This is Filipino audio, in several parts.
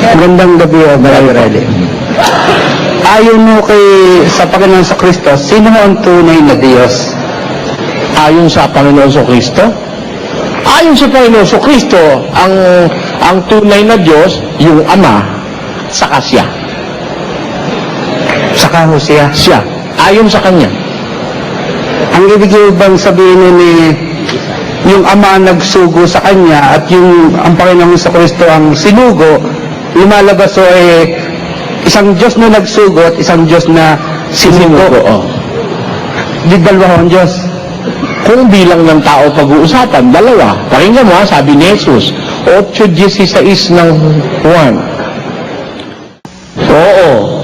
Magandang gabi, uh, Brother Rede. Ayon mo kay sa Panginoon sa Kristo, sino ang tunay na Diyos? Ayon sa Panginoon sa Kristo? Ayon sa Panginoon sa Kristo, ang ang tunay na Diyos, yung Ama, saka siya. Saka ho siya. Siya. Ayon sa Kanya. Ang ibig bang sabihin eh, yung Ama nagsugo sa Kanya at yung ang Panginoon sa Kristo ang sinugo, lumalabas so eh, isang Diyos na nagsugo at isang Diyos na sinugo. Oo. Di dalawa ang Diyos. Kung bilang ng tao pag-uusapan, dalawa. Pakinggan mo ha, sabi ni Jesus, 8.16 ng Juan. Oo.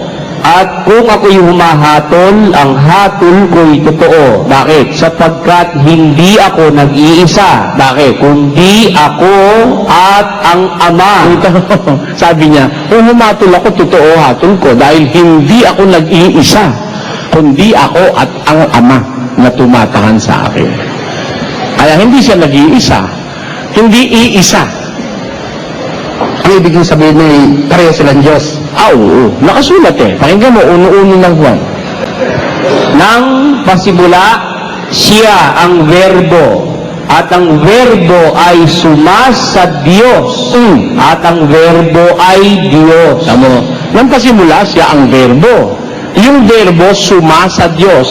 At kung ako'y humahatol, ang hatol ko'y totoo. Bakit? Sapagkat hindi ako nag-iisa. Bakit? Kundi ako at ang Ama. Sabi niya, kung humatol ako, totoo hatol ko dahil hindi ako nag-iisa, kundi ako at ang Ama na tumatahan sa akin. Kaya hindi siya nag-iisa, hindi iisa. Ang ibig sabihin ay pareho silang Diyos. Ah, oo, nakasulat eh. Pakinggan mo, uno-uno ng Juan. Nang pasimula, siya ang verbo. At ang verbo ay sumas sa Diyos. Mm. At ang verbo ay Diyos. Tamo, nang pasimula siya ang verbo. Yung verbo suma sa Diyos.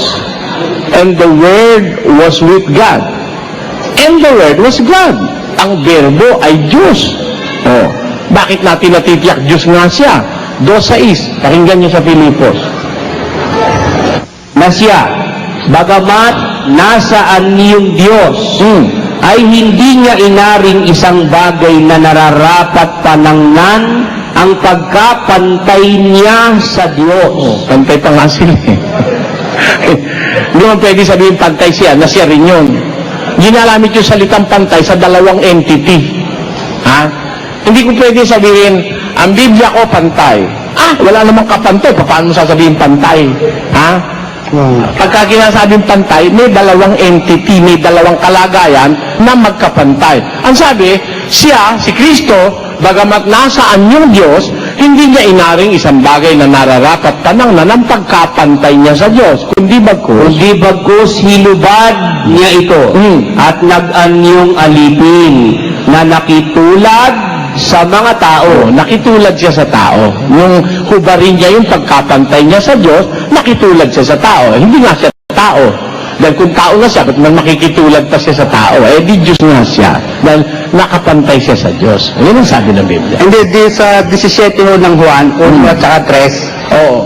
And the Word was with God. And the Word was God. Ang verbo ay Diyos. Oh. Bakit natin natitiyak Diyos nga siya? 2.6. Pakinggan niyo sa Filipos. Na siya, bagamat nasaan yung Diyos, Hmm. ay hindi niya inaring isang bagay na nararapat panangnan ang pagkapantay niya sa Diyos. Oh, pantay pa nga sila eh. Hindi mo pwede sabihin pantay siya, na siya rin yun. Ginagamit yung salitang pantay sa dalawang entity. Ha? Hindi ko pwede sabihin, ang Biblia ko pantay. Ah, wala namang kapantay. Paano mo sasabihin pantay? Ha? Pagka ginasabing pantay, may dalawang entity, may dalawang kalagayan na magkapantay. Ang sabi, siya, si Kristo, bagamat nasaan yung Diyos, hindi niya inaring isang bagay na nararapat tanang na ng pagkapantay niya sa Diyos, kundi bagkus. Kundi bagkus hilubad niya ito Hmm. at nag-anyong alipin na nakitulad sa mga tao. Nakitulad siya sa tao. Nung hubarin niya yung pagkapantay niya sa Diyos, nakitulad siya sa tao. Hindi nga siya tao. Dahil kung tao na siya, ba't man makikitulad pa siya sa tao? Eh, di Diyos nga siya. Dahil nakapantay siya sa Diyos. Yan ang sabi ng Biblia. Hindi, di sa 17 ho ng Juan, 1 at saka 3, Oo.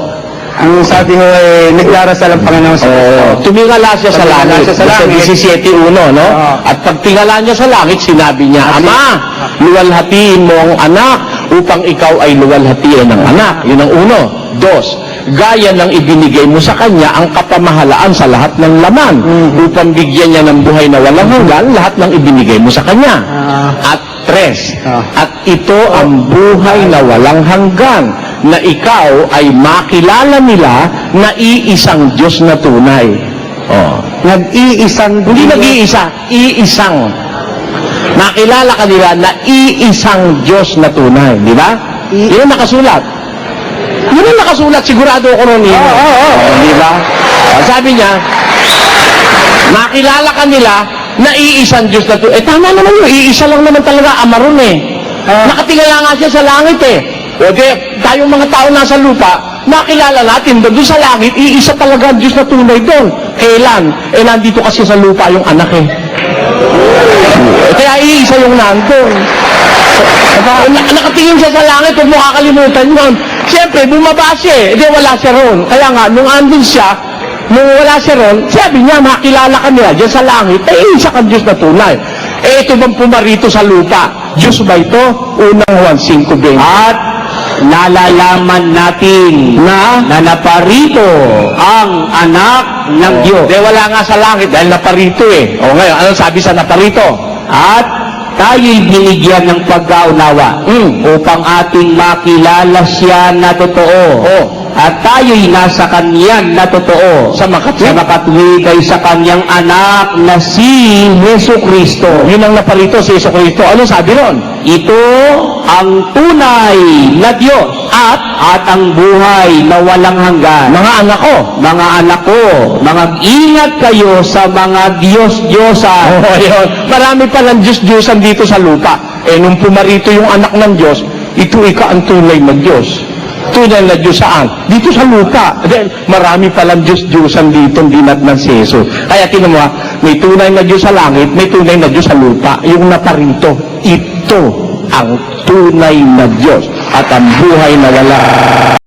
ang sabi ho ay nagdarasal ang Panginoon sa Oo. Tumingala siya sa Tumingala langit. siya sa langit. 17.1, no? Oo. At pag tingala niya sa langit, sinabi niya, Ama, luwalhatiin mo ang anak upang ikaw ay luwalhatiin ng anak. Yun ang uno. Dos, gaya ng ibinigay mo sa kanya ang kapamahalaan sa lahat ng laman upang bigyan niya ng buhay na walang hanggan lahat ng ibinigay mo sa kanya. Ah. At tres, Ah. at ito ang buhay na walang hanggan na ikaw ay makilala nila na iisang Diyos na tunay. Oh. Nag-iisang Hindi nag-iisa, iisang. Nakilala ka nila na iisang Diyos na tunay, di ba? Yun ang nakasulat. Yun ang nakasulat, sigurado ako nun. yun. Oo, oo, oo. Oh, Di ba? Ah, Sabi niya, nakilala ka nila na iisang Diyos na tunay. Eh, tama naman yun. Iisa lang naman talaga, ama ron eh. Ah. Nakatingala nga siya sa langit eh. O di, tayong mga tao nasa lupa, nakilala natin doon, doon sa langit, iisa talaga ang Diyos na tunay doon. Kailan? Eh, nandito kasi sa lupa yung anak eh. Kaya iisa yung nandun. Na- nakatingin siya sa langit, huwag mo kakalimutan yun. Siyempre, bumaba siya eh. Hindi, wala siya ron. Kaya nga, nung andun siya, nung wala siya ron, sabi niya, makilala ka nila dyan sa langit, eh, isa kang Diyos na tunay. Eh, ito bang pumarito sa lupa? Diyos ba ito? Unang Juan 5.20. At nalalaman natin Na? na naparito ang anak ng Diyos. Hindi, wala nga sa langit dahil naparito eh. O ngayon, anong sabi sa naparito? At tayo'y binigyan ng pagkaunawa Mm. upang ating makilala siya na totoo. Oh. At tayo'y nasa kaniyang na totoo Sa makatwid. sa makatwid ay sa kanyang anak na si Yesu Kristo. Yun ang naparito si Yesu Cristo. Ano sabi ron? Ito ang tunay na Diyos at at ang buhay na walang hanggan. Mga anak ko. Mga anak ko, mag-ingat kayo sa mga Diyos-Diyosan. Oh, yun. Marami pa ng Diyos-Diyosan dito sa lupa. Eh, nung pumarito yung anak ng Diyos, ito ika ang tunay na Diyos. Tunay na Diyos saan? Dito sa lupa. Then, marami palang Diyos-Diyosan dito, hindi natnan si Jesus. Kaya tinan mo, ha, may tunay na Diyos sa langit, may tunay na Diyos sa lupa. Yung naparito, ito ang tunay na Diyos at ang buhay na wala